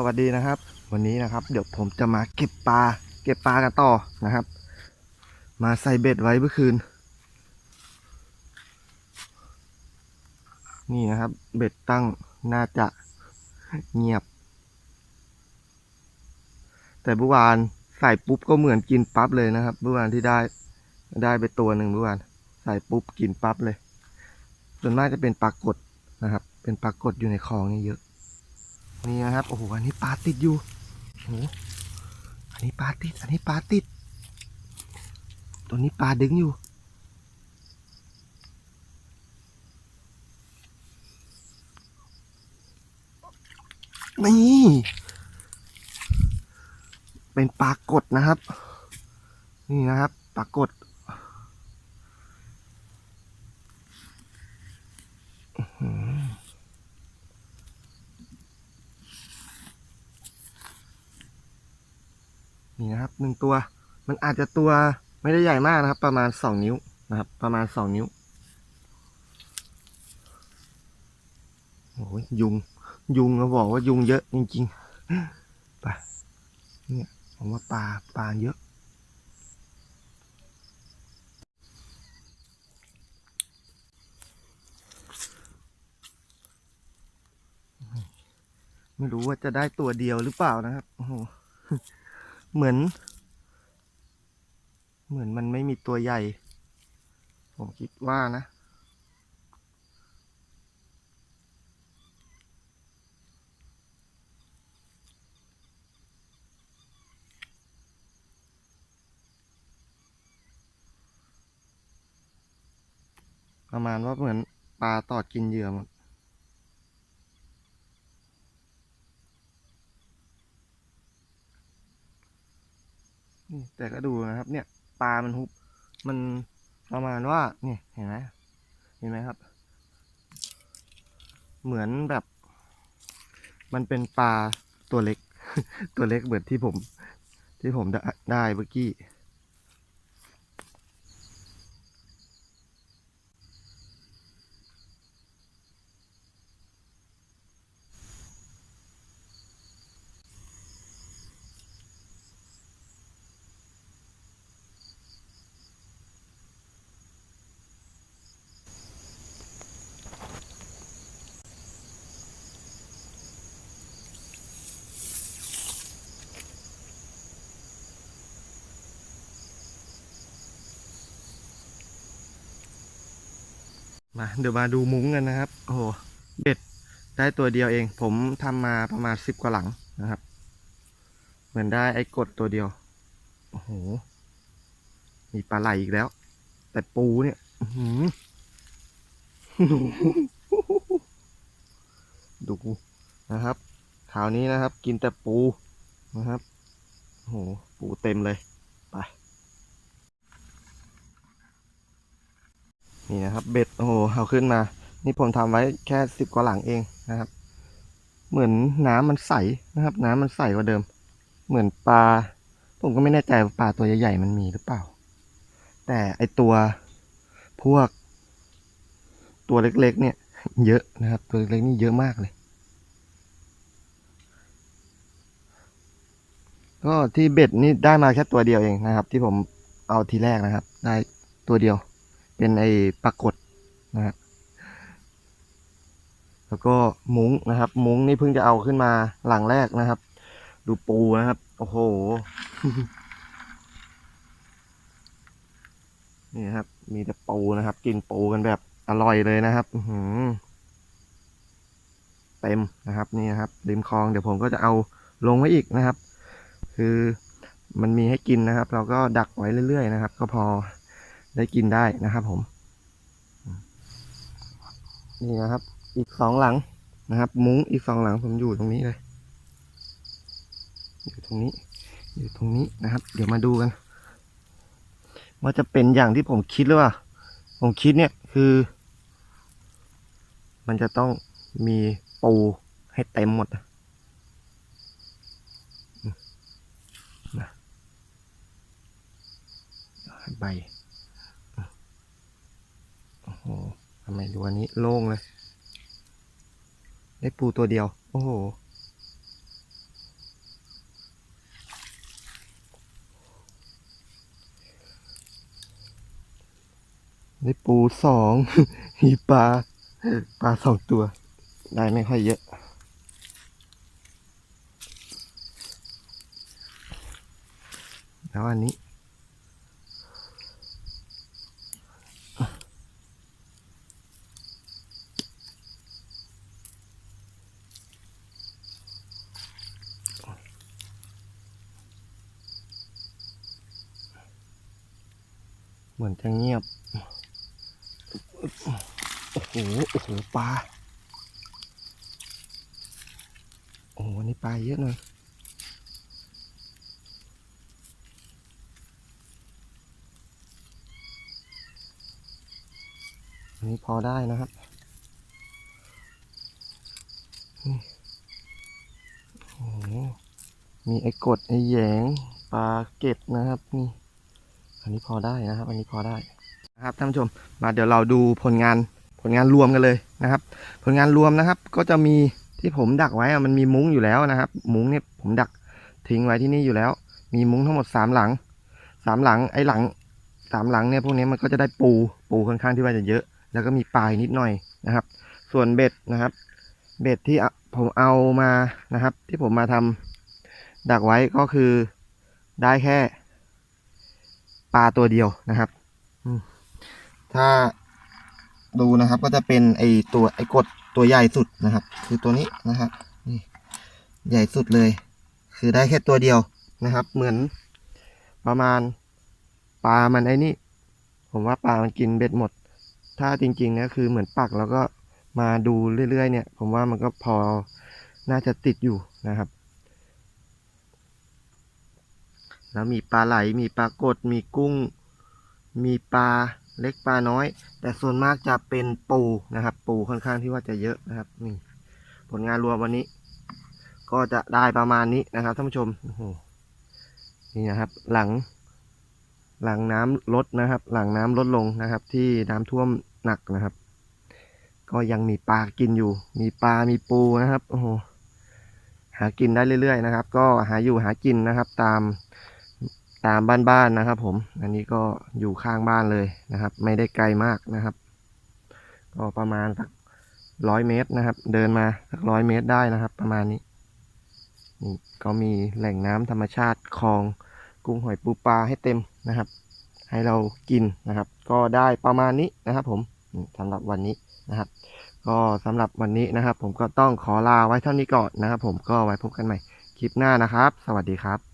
สวัสดีนะครับ วันนี้นะครับ เดี๋ยวผมจะมาเก็บปลา เก็บปลากันต่อนะครับ มาใส่เบ็ดไว้เมื่อคืน นี่นะครับ เบ็ดตั้งน่าจะเงียบ แต่เมื่อวานใส่ปุ๊บก็เหมือนกินปั๊บเลยนะครับเมื่อวานที่ได้ได้ไปตัวหนึ่งเมื่อวานใส่ปุ๊บกินปั๊บเลย ส่วนมากจะเป็นปลากดนะครับ เป็นปลากดอยู่ในคลองนี่เยอะ นี่นะครับโอ้โหอันนี้ปลาติดอยู่โอ้โหอันนี้ปลาติด อันนี้ปลาติด ตัวนี้ปลาดึงอยู่ นี่เป็นปลากดนะครับ นี่นะครับปลากดอื้อหือ นี่นะครับหนึ่งตัว มันอาจจะตัวไม่ได้ใหญ่มากนะครับ ประมาณสองนิ้วนะครับ ประมาณสองนิ้วโอ้ยยุง ยุงเขาบอกว่ายุงเยอะจริงๆไปเนี่ยผมว่าปลาปลาเยอะไม่รู้ว่าจะได้ตัวเดียวหรือเปล่านะครับ โอ้โห เหมือน เหมือนมันไม่มีตัวใหญ่ ผมคิดว่านะ ประมาณว่าเหมือนปลาตอดกินเหยื่อหมด นี่แต่ก็ดูนะครับ เนี่ยปลามันฮุบ มันประมาณว่าเนี่ยเห็นไหมเห็นไหมครับ เหมือนแบบ มันเป็นปลาตัวเล็ก ตัวเล็กเหมือนที่ผม ที่ผมได้ได้เมื่อกี้ มาเดี๋ยวมาดูมุ้งกันนะครับ โอ้โหเบ็ดได้ตัวเดียวเอง ผมทำมาประมาณสิบกว่าหลังนะครับ เหมือนได้ไอ้กดตัวเดียว โอ้โห มีปลาไหลอีกแล้ว แต่ปูเนี่ยหือดูนะครับคราวนี้นะครับ กินแต่ปูนะครับโอ้โหปูเต็มเลย ไป นี่นะครับ เบ็ดโอ้โหเอาขึ้นมา นี่ผมทำไว้แค่สิบกว่าหลังเองนะครับ เหมือนน้ำมันใสนะครับ น้ำมันใสกว่าเดิม เหมือนปลา ผมก็ไม่แน่ใจว่าปลาตัวใหญ่ๆมันมีหรือเปล่า แต่ไอตัวพวก ตัวเล็กๆ เนี่ย เยอะนะครับ ตัวเล็กๆนี่เยอะมากเลยก็ที่เบ็ดนี่ได้มาแค่ตัวเดียวเองนะครับ ที่ผมเอาทีแรกนะครับ ได้ตัวเดียว เป็นไอ้ปรากฏนะครับแล้วก็มุ้งนะครับ มุ้งนี่เพิ่งจะเอาขึ้นมาหลังแรกนะครับ ดูปูนะครับ โอ้โห นี่นะครับ มีแต่ปูนะครับ กินปูกันแบบอร่อยเลยนะครับอืเต็มนะครับนี่นะครับริมคลองเดี๋ยวผมก็จะเอาลงไว้อีกนะครับ คือมันมีให้กินนะครับ เราก็ดักไว้เรื่อยๆนะครับ ก็พอ ได้กินได้นะครับผม นี่นะครับ อีกสองหลังนะครับ มุ้งอีกสองหลังผมอยู่ตรงนี้เลย อยู่ตรงนี้ อยู่ตรงนี้นะครับ เดี๋ยวมาดูกันว่าจะเป็นอย่างที่ผมคิดหรือเปล่า ผมคิดเนี่ยคือ มันจะต้องมีปูให้เต็มหมดนะใบ อ้ทำไมดูอันนี้โล่งเลย ได้ปูตัวเดียว โอ้โห ได้ปูสองมีปลา ปลาสองตัว ได้ไม่ค่อยเยอะแล้วอันนี้ เหมือนจะเงียบ โอ้โห โอ้โห ปลา โอ้โหวันนี้ปลาเยอะหน่อยอันนี้พอได้นะครับนี่โอ้มีไอ้กดไอ้แยงปลาเก็ดนะครับนี่ อันนี้พอได้นะครับ อันนี้พอได้นะครับท่านผู้ชม มาเดี๋ยวเราดูผลงานผลงานรวมกันเลยนะครับ ผลงานรวมนะครับ ก็จะมีที่ผมดักไว้มันมีมุ้งอยู่แล้วนะครับ มุ้งเนี่ยผมดักทิ้งไว้ที่นี่อยู่แล้ว มีมุ้งทั้งหมดสามหลังสามหลังไอ้หลังสามหลังเนี่ยพวกนี้มันก็จะได้ปูปูค่อนข้างที่ว่าจะเยอะ แล้วก็มีปลายนิดหน่อยนะครับ ส่วนเบ็ดนะครับ เบ็ดที่ผมเอามานะครับ ที่ผมมาทำดักไว้ก็คือได้แค่ ลาตัวเดียวนะครับถ้าดูนะครับก็จะเป็นไอตัวไอกดตัวใหญ่สุดนะครับ คือตัวนี้นะครับนี่ใหญ่สุดเลย คือได้แค่ตัวเดียวนะครับ เหมือนประมาณปลามันไอ้นี่ ผมว่าปลามันกินเบ็ดหมด ถ้าจริงๆเนี่ยคือเหมือนปักแล้วก็มาดูเรื่อยๆเนี่ย ผมว่ามันก็พอน่าจะติดอยู่นะครับ แล้วมีปลาไหล มีปลากด มีกุ้ง มีปลาเล็กปลาน้อย แต่ส่วนมากจะเป็นปูนะครับ ปูค่อนข้างที่ว่าจะเยอะนะครับนี่ผลงานรวมวันนี้ ก็จะได้ประมาณนี้นะครับท่านผู้ชมโอ้โหนี่นะครับ หลัง หลังน้ำลดนะครับ หลังน้ำลดลงนะครับ ที่น้ำท่วมหนักนะครับ ก็ยังมีปลากินอยู่ มีปลา มีปูนะครับโอ้โหหากินได้เรื่อยๆนะครับ ก็หาอยู่หากินนะครับ ตาม ตามบ้านๆนะครับ ผม อันนี้ก็อยู่ข้างบ้านเลยนะครับ ไม่ได้ไกลมากนะครับ ก็ประมาณสักร้อยเมตรนะครับ เดินมาสักร้อยเมตรได้นะครับ ประมาณนี้นี่ก็มีแหล่งน้ำธรรมชาติคลองกุ้งหอยปูปลาให้เต็มนะครับ ให้เรากินนะครับ ก็ได้ประมาณนี้นะครับ ผมนี่สำหรับวันนี้นะครับ ก็สำหรับวันนี้นะครับ ผมก็ต้องขอลาไว้เท่านี้ก่อนนะครับ ผมก็ไว้พบกันใหม่คลิปหน้านะครับ สวัสดีครับ